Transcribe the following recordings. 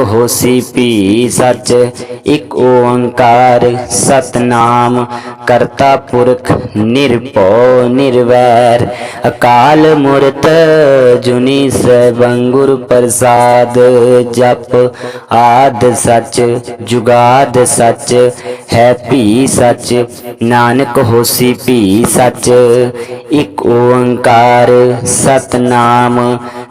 ਹੋਸੀ ਭੀ ਸੱਚ, ਇਕ ਓੰਕਾਰ ਸਤਨਾਮ, ਕਰਤਾ ਪੁਰਖ ਨਿਰਭਉ ਨਿਰਵੈਰ, ਅਕਾਲ ਮੂਰਤ ਜੁਨੀ ਸੈਭੰ ਗੁਰ ਪ੍ਰਸਾਦ, ਜਪ ਆਦ ਸਚ, ਜੁਗਾਦ ਸਚ, ਹੈ ਭੀ ਸੱਚ, ਨਾਨਕ ਹੋਸੀ ਭੀ ਸਚ, ਇਕ ਓੰਕਾਰ ਸਤਨਾਮ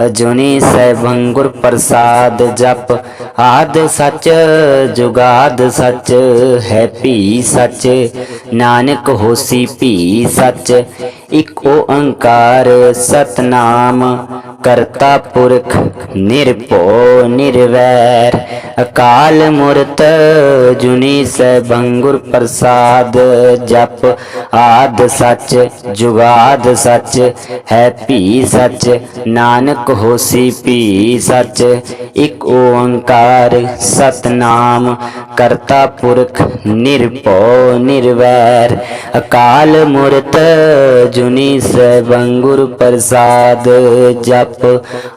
ਅਜੁਨੀ ਸੈਭੰ ਪ੍ਰਸਾਦ ਜਪ। ਆਦ ਸੱਚ, ਜੁਗਾਦ ਸੱਚ, ਹੈ ਭੀ ਸੱਚ, ਨਾਨਕ ਹੋਸੀ ਭੀ ਸੱਚ। ਇਕ ਓੰਕਾਰ ਸਤਨਾਮ, ਕਰਤਾ ਪੁਰਖ ਨਿਰਭਉ ਨਿਰਵੈਰ। ਅਕਾਲ ਮੂਰਤ ਜੁਨੀ ਸੈਭੰ ਪ੍ਰਸਾਦ ਜਪ। ਆਦ ਸੱਚ, ਜੁਗਾਦ ਸੱਚ, ਹੈ ਭੀ ਸੱਚ, ਨਾਨਕ ਹੋਸੀ ਭੀ ਸੱਚ, ਇਕ ਓੰਕਾਰ ਸਤਨਾਮ, ਕਰਤਾ ਪੁਰਖ ਨਿਰਭਉ ਨਿਰਵੈਰ, ਅਕਾਲ ਮੂਰਤ ਜੁਨੀ ਸੈਭੰ ਪ੍ਰਸਾਦ, ਜਪ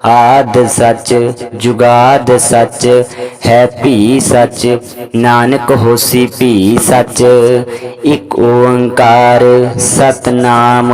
ਆਦ ਸਚ, ਜੁਗਾਦ ਸਚ, ਹੈ ਭੀ ਸਚ, ਨਾਨਕ ਹੋਸੀ ਭੀ ਸਚ, ਇਕ ਓੰਕਾਰ ਸਤਨਾਮ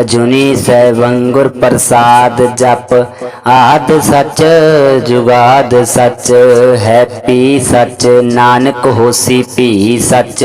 ਅਜੁਨੀ ਸੈਭੰ ਪ੍ਰਸਾਦ ਜਪ। ਆਦ ਸੱਚ, ਜੁਗਾਦ ਸੱਚ ਹੈ ਭੀ ਸੱਚ, ਨਾਨਕ ਹੋਸੀ ਪੀ ਸੱਚ।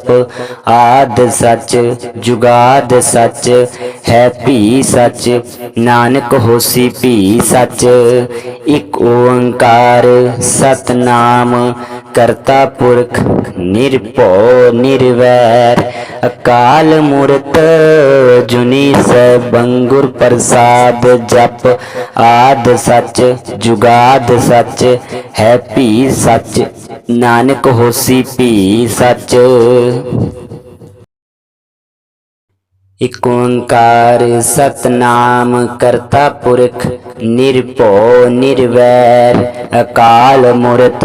ਜਪ ਆਦ ਸੱਚ, ਜੁਗਾਦ ਸੱਚ, ਹੈ ਭੀ ਸੱਚ, ਨਾਨਕ ਹੋਸੀ ਭੀ ਸੱਚ, ਇਕ ਓੰਕਾਰ ਸਤਨਾਮ ਕਰਤਾ ਪੁਰਖ ਨਿਰਭਉ ਨਿਰਵੈਰ, ਅਕਾਲ ਮੂਰਤ ਜੁਨੀ ਸੈਭੰ ਪ੍ਰਸਾਦ ਜਪ, ਆਦ ਸੱਚ, ਜੁਗਾਦ ਸੱਚ, ਹੈ ਭੀ ਸੱਚ, ਨਾਨਕ ਹੋਸੀ ਭੀ ਸੱਚ। ਇਕ ਓੰਕਾਰ ਸਤਨਾਮ ਕਰਤਾ ਪੁਰਖ ਨਿਰਭਉ ਨਿਰਵੈਰ, ਅਕਾਲ ਮੂਰਤ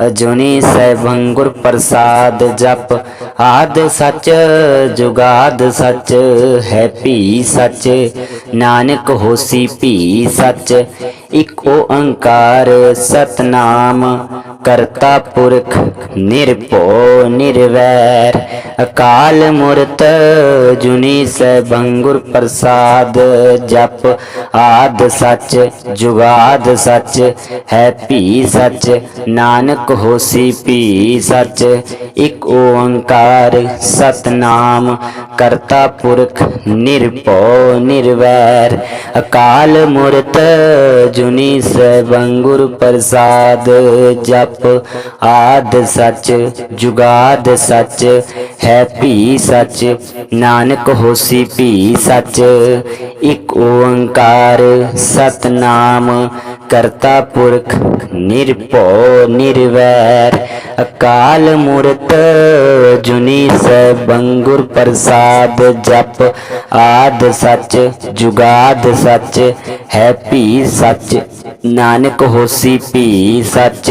ਅਜੁਨੀ ਸੈਭੰ ਪ੍ਰਸਾਦ ਜਪ। ਆਦ ਸੱਚ, ਜੁਗਾਦ ਸੱਚ, ਹੈ ਭੀ ਸੱਚ, ਨਾਨਕ ਹੋਸੀ ਭੀ ਸੱਚ। ਇਕ ਓੰਕਾਰ, ਸਤਨਾਮ, ਕਰਤਾ ਪੁਰਖ, ਨਿਰਭਉ, ਨਿਰਵੈਰ। ਅਕਾਲ ਮੂਰਤ ਜੁਨੀ ਸੈਭੰ ਗੁਰ ਪ੍ਰਸਾਦ ਜਪ। ਆਦ ਸੱਚ, ਜੁਗਾਦ ਸੱਚ, ਹੈ ਭੀ ਸੱਚ, ਨਾਨਕ ਹੋਸੀ ਭੀ ਸੱਚ, ਇਕ ਓੰਕਾਰ ਸਤਨਾਮ, ਕਰਤਾ ਪੁਰਖ ਨਿਰਭਉ ਨਿਰਵੈਰ। ਅਕਾਲ ਮੂਰਤ ਜੁਨੀ ਸੈਭੰ ਪ੍ਰਸਾਦ, ਜਪ ਆਦ ਸਚ, ਜੁਗਾਦ ਸਚ, ਹੈ ਭੀ ਸਚ। ਨਾਨਕ ਹੋਸੀ ਭੀ ਸਚ, ਇਕ ਓੰਕਾਰ ਸਤਨਾਮ ਕਰਤਾ ਪੁਰਖ ਨਿਰਭਉ ਨਿਰਵੈਰ, ਅਕਾਲ ਮੂਰਤ ਜੁਨੀ ਸੈਭੰ ਪ੍ਰਸਾਦ ਜਪ, ਆਦ ਸੱਚ, ਜੁਗਾਦ ਸੱਚ, ਹੈ ਭੀ ਸੱਚ, ਨਾਨਕ ਹੋਸੀ ਭੀ ਸੱਚ।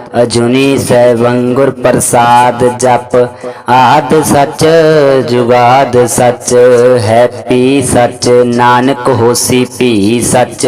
ਅਜੁਨੀ ਸੈਭੰ ਗੁਰ ਪ੍ਰਸਾਦ ਜਪ। ਆਦ ਸੱਚ, ਜੁਗਾਦ ਸੱਚ ਹੈ ਪੀ ਸੱਚ, ਨਾਨਕ ਹੋਸੀ ਪੀ ਸੱਚ।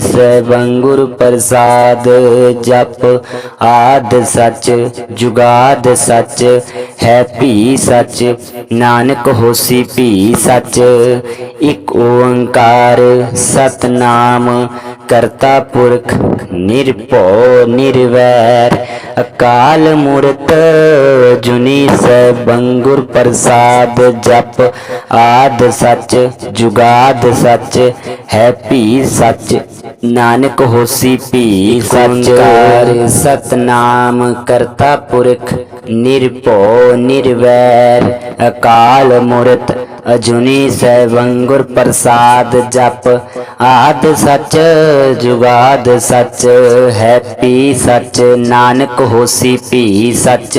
ਸੈਭੰ ਗੁਰ ਪ੍ਰਸਾਦ, ਜਪ ਆਦ ਸੱਚ, ਜੁਗਾਦ ਸੱਚ, ਹੈ ਭੀ ਸੱਚ, ਨਾਨਕ ਹੋਸੀ ਭੀ ਸੱਚ, ਇਕ ਓੰਕਾਰ ਸਤਨਾਮ ਕਰਤਾ ਪੁਰਖ ਨਿਰਭਉ ਨਿਰਵੈਰ ਅਕਾਲ ਮੂਰਤ ਜੁਨੀ ਸੈਭੰ ਗੁਰ ਪ੍ਰਸਾਦ ਜਪ ਆਦ ਸੱਚ ਜੁਗਾਦ ਸੱਚ ਹੈ ਭੀ ਸੱਚ ਨਾਨਕ ਹੋਸੀ ਭੀ ਸੱਚ। ਸਤਨਾਮ ਕਰਤਾ ਪੁਰਖ ਨਿਰਭਉ ਨਿਰਵੈਰ, ਅਕਾਲ ਮੂਰਤ, ਅਜੁਨੀ ਸੈਵੰਗੁਰ ਪ੍ਰਸਾਦ ਜਪ। ਆਦ ਸੱਚ, ਜੁਗਾਦ ਸੱਚ ਹੈ ਭੀ ਸੱਚ, ਨਾਨਕ ਹੋਸੀ ਪੀ ਸੱਚ।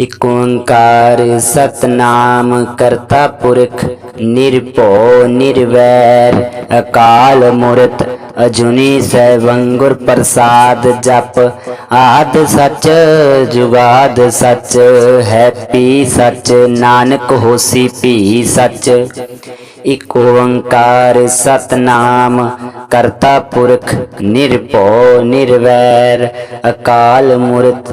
ਇਕ ਓੰਕਾਰ ਸਤਨਾਮ ਕਰਤਾ ਪੁਰਖ, ਨਿਰਭਉ ਨਿਰਵੈਰ, ਅਕਾਲ ਮੂਰਤ, ਅਜੂਨੀ ਸੈਭੰ ਪ੍ਰਸਾਦ ਜਪ। ਆਦ ਸੱਚ, ਜੁਗਾਦ ਸੱਚ ਹੈ ਭੀ ਸੱਚ, ਨਾਨਕ ਹੋਸੀ ਪੀ ਸੱਚ। ਇਕ ਓੰਕਾਰ ਸਤਨਾਮ ਕਰਤਾ ਪੁਰਖ, ਨਿਰਭਉ ਨਿਰਵੈਰ, ਅਕਾਲ ਮੂਰਤ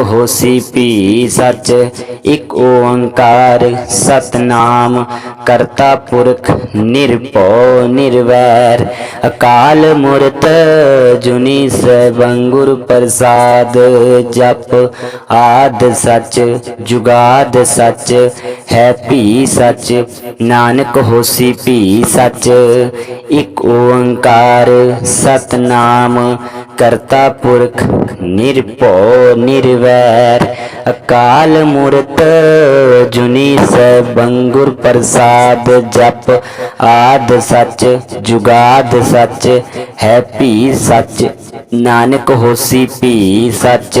ਹੋਸੀ ਭੀ ਸੱਚ, ਇਕ ਓੰਕਾਰ ਸਤਨਾਮ, ਕਰਤਾ ਪੁਰਖ ਨਿਰਭਉ ਨਿਰਵੈਰ। ਅਕਾਲ ਮੂਰਤ ਜੁਨੀ ਸੈਭੰ ਗੁਰ ਪ੍ਰਸਾਦ, ਜਪ ਆਦ ਸਚ, ਜੁਗਾਦ ਸਚ, ਹੈ ਭੀ ਸਚ, ਨਾਨਕ ਹੋਸੀ ਭੀ ਸਚ। ਇਕ ਓੰਕਾਰ ਸਤਨਾਮ ਕਰਤਾ ਪੁਰਖ ਨਿਰਭਉ ਨਿਰਵੈਰ, ਅਕਾਲ ਮੂਰਤ ਜੁਨੀ ਸੈਭੰ ਗੁਰ ਪ੍ਰਸਾਦ ਜਪ, ਆਦ ਸੱਚ, ਜੁਗਾਦ ਸੱਚ, ਹੈ ਭੀ ਸੱਚ, ਨਾਨਕ ਹੋਸੀ ਭੀ ਸੱਚ।